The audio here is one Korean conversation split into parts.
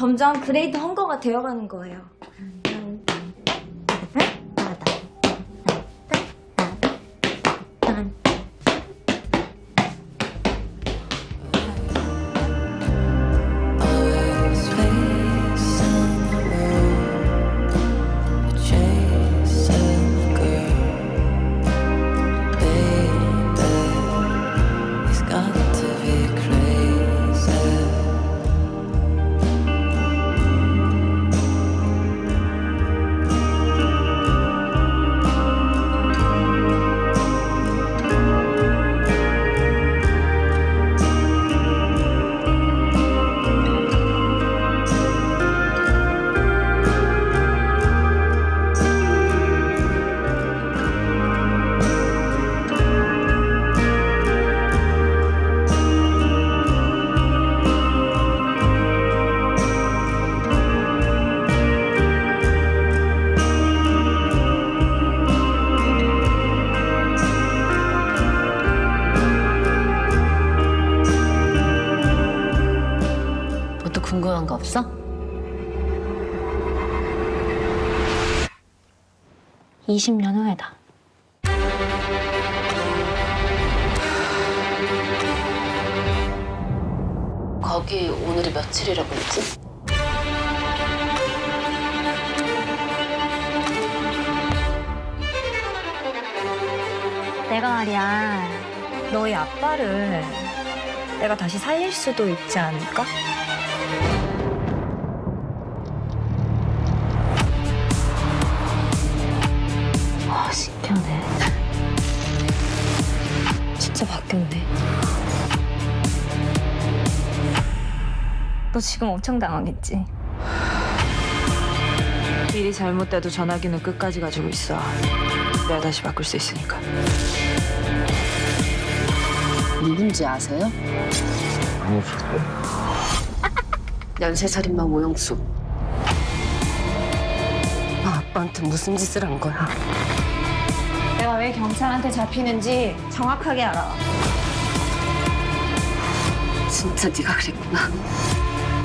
점점 그레이트 헝거가 되어가는 거예요. 20년 후에다. 거기 오늘이 며칠이라고 했지? 내가 말이야 너희 아빠를 내가 다시 살릴 수도 있지 않을까? 진짜 바뀌었네. 너 지금 엄청 당황했지? 일이 잘못돼도 전화기는 끝까지 가지고 있어. 내가 다시 바꿀 수 있으니까. 누군지 아세요? 연쇄살인마 오영수. 나 아빠한테 무슨 짓을 한 거야? 내가 왜 경찰한테 잡히는지 정확하게 알아. 진짜 네가 그랬구나.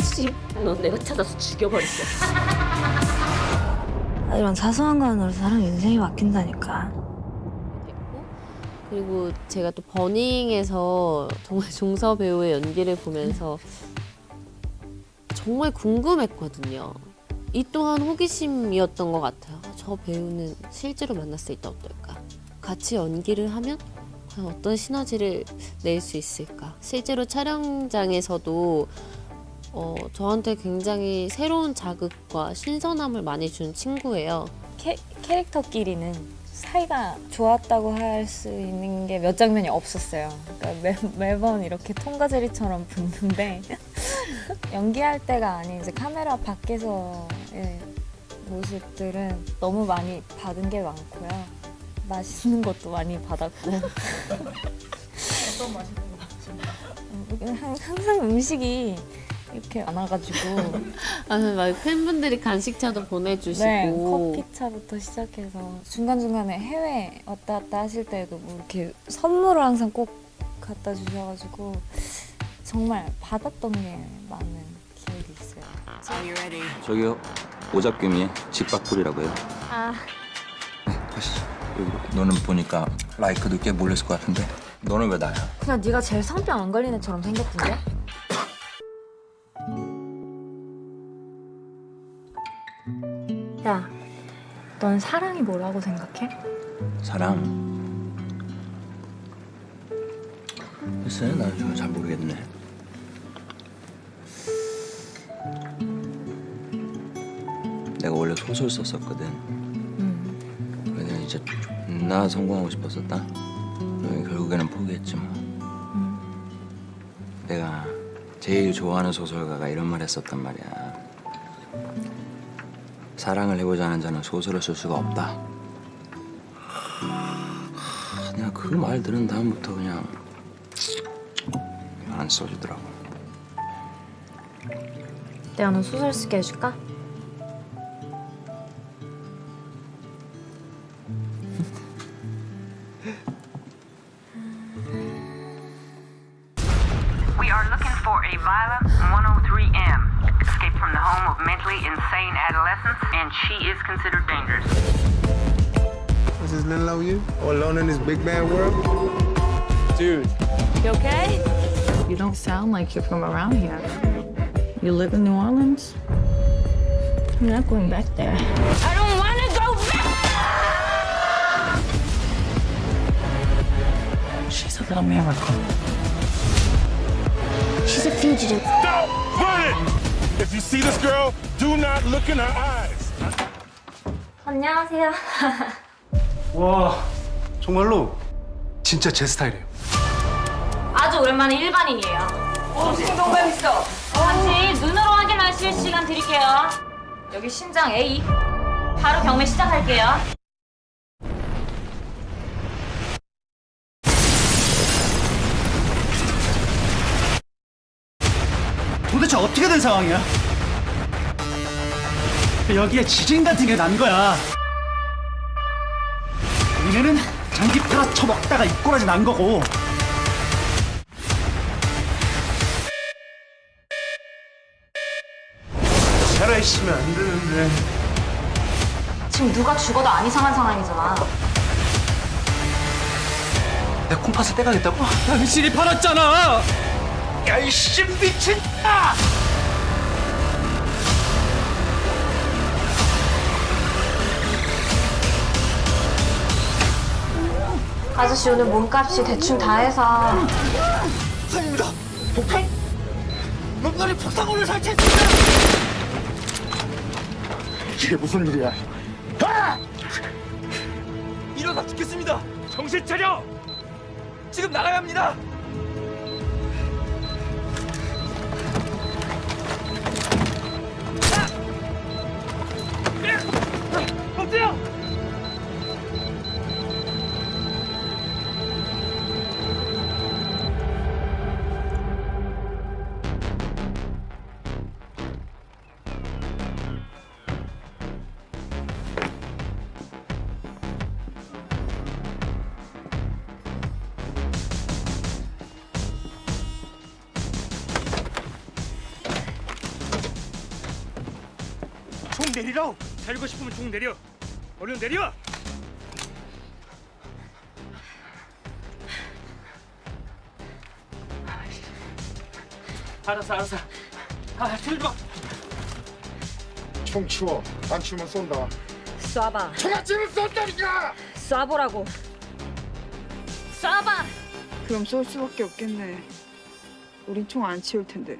씨, 너 내가 찾아서 죽여버렸어. 이런 사소한 거만으로 사람 인생이 바뀐다니까. 그리고 제가 또 버닝에서 정말 종서 배우의 연기를 보면서 정말 궁금했거든요. 이 또한 호기심이었던 것 같아요. 저 배우는 실제로 만났을 때 어떨까? 같이 연기를 하면 어떤 시너지를 낼 수 있을까? 실제로 촬영장에서도 어, 저한테 굉장히 새로운 자극과 신선함을 많이 준 친구예요. 캐, 캐릭터끼리는 사이가 좋았다고 할 수 있는 게 몇 장면이 없었어요. 그러니까 매, 매번 이렇게 통과제리처럼 붙는데 연기할 때가 아닌 이제 카메라 밖에서의 모습들은 너무 많이 받은 게 많고요. 맛있는 것도 많이 받았고. 어떤 맛있는 거 항상 음식이 이렇게 많아가지고 아, 막 팬분들이 간식차도 보내주시고 네, 커피차부터 시작해서 중간중간에 해외 왔다 갔다 하실 때도 뭐 이렇게 선물을 항상 꼭 갖다 주셔가지고 정말 받았던 게 많은 기억이 있어요. 저기요 오잡개미의 집밥풀이라고 해요. 아, 가시죠. 너는 보니까 라이크도 꽤 몰렸을 것 같은데 너는 왜 나야? 그냥 네가 제일 성병 안 걸린 애처럼 생겼던데? 야, 넌 사랑이 뭐라고 생각해? 사랑. 글쎄 나는 정말 잘 모르겠네. 내가 원래 소설 썼었거든. 근데 이제 존 나 성공하고 싶었었다. 그래서 결국에는 포기했지 뭐. 내가 제일 좋아하는 소설가가 이런 말 했었단 말이야. 사랑을 해보자는 자는 소설을 쓸 수가 없다. 그냥 그말 들은 다음부터 그냥 안 써주더라고. 내가 너 소설 쓰게 해줄까? We are looking for a Viola 103 3M, escaped from the home of mentally insane adolescents, and she is considered dangerous. What's this little old you? All alone in this big bad world? Dude. You okay? You don't sound like you're from around here. You live in New Orleans? I'm not going back there. I don't want to go back! She's a little miracle. She's a fugitive. Stop running! If you see this girl, do not look in her eyes. 안녕하세요. 와 정말로 진짜 제 스타일이에요. 아주 오랜만에 일반인이에요. 어, 지금 동감 있어. 같이 눈으로 확인하실 시간 드릴게요. 여기 신장 A. 바로 경매 시작할게요. 도대체 어떻게 된 상황이야? 여기에 지진 같은 게 난 거야. 니네는 장기 팔아 쳐 먹다가 입꼬라지 난 거고. 살아있으면 안 되는데. 지금 누가 죽어도 안 이상한 상황이잖아. 내 콩팥을 떼가겠다고? 당신이 팔았잖아! 야, 이씨 미친! 아저씨 오늘 몸값이 대충 다 해서 폭탄입니다! 폭탄? 놈들이 폭탄을 설치했습니다! 이게 무슨 일이야? 아! 일어나 죽겠습니다! 정신 차려! 지금 나가야 합니다! 엎드려! 총 내리라고! 살고 싶으면 총 내려! 얼른 내려! 알았어 알았어 아 들지 마 총 치워. 안 치우면 쏜다. 쏴봐. 총안 치면 쏜다니까! 쏴보라고. 쏴봐. 그럼 쏠 수밖에 없겠네. 우린 총 안 치울 텐데.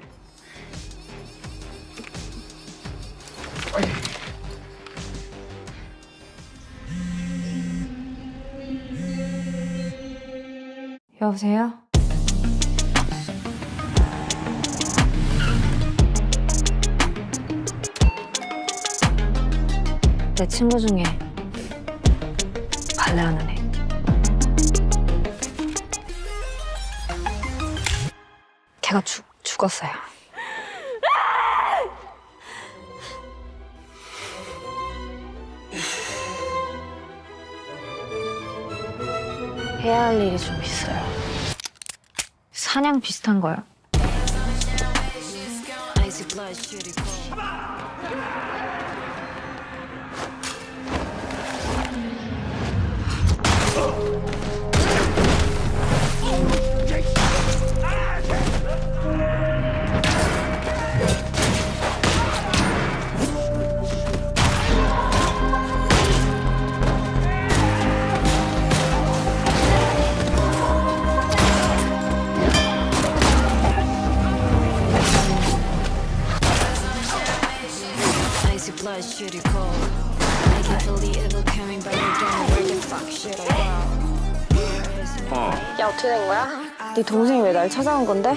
여보세요? 내 친구 중에 발레하는 애. 걔가 죽, 죽었어요. 해야 할 일이 좀 있어요. 사냥 비슷한 거요. Blood, shitty cold. I can feel the evil coming, but I don't know where the fuck should I go. 야 어떻게 된 거야? 네 동생이 왜 날 찾아온 건데?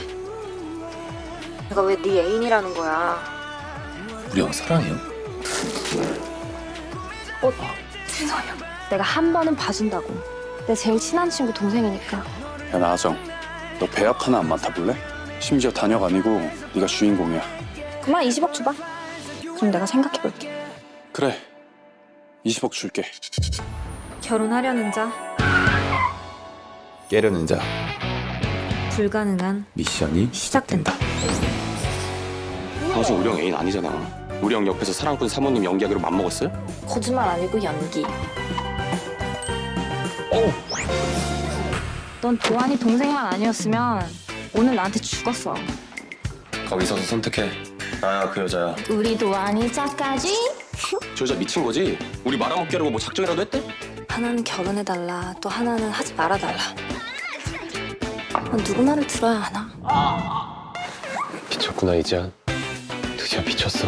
내가 왜 네 애인이라는 거야? 우리 형 사랑해요. 어, 죄송해요. 내가 한 번은 봐준다고. 내 제일 친한 친구 동생이니까. 야 나정 너 배합 하나 안 맡아볼래? 심지어 단역 아니고 네가 주인공이야 그만 20억 줘봐. 그럼 내가 생각해볼게. 그래 20억 줄게 결혼하려는 자, 깨려는 자 불가능한 미션이 시작된다. 당신 우리 형 애인 아니잖아. 우리 형 옆에서 사랑꾼 사모님 연기하기로 맘먹었어요? 거짓말 아니고 연기. 넌 도환이 동생만 아니었으면 오늘 나한테 죽었어. 거기 서서 선택해. 나야 그 여자야. 우리 도환이 차까지? 저 여자 미친 거지? 우리 말아먹기 하려고 뭐 작정이라도 했대? 하나는 결혼해달라, 또 하나는 하지 말아달라. 넌 누구 말을 들어야 하나? 미쳤구나 이지한. 드디어 미쳤어.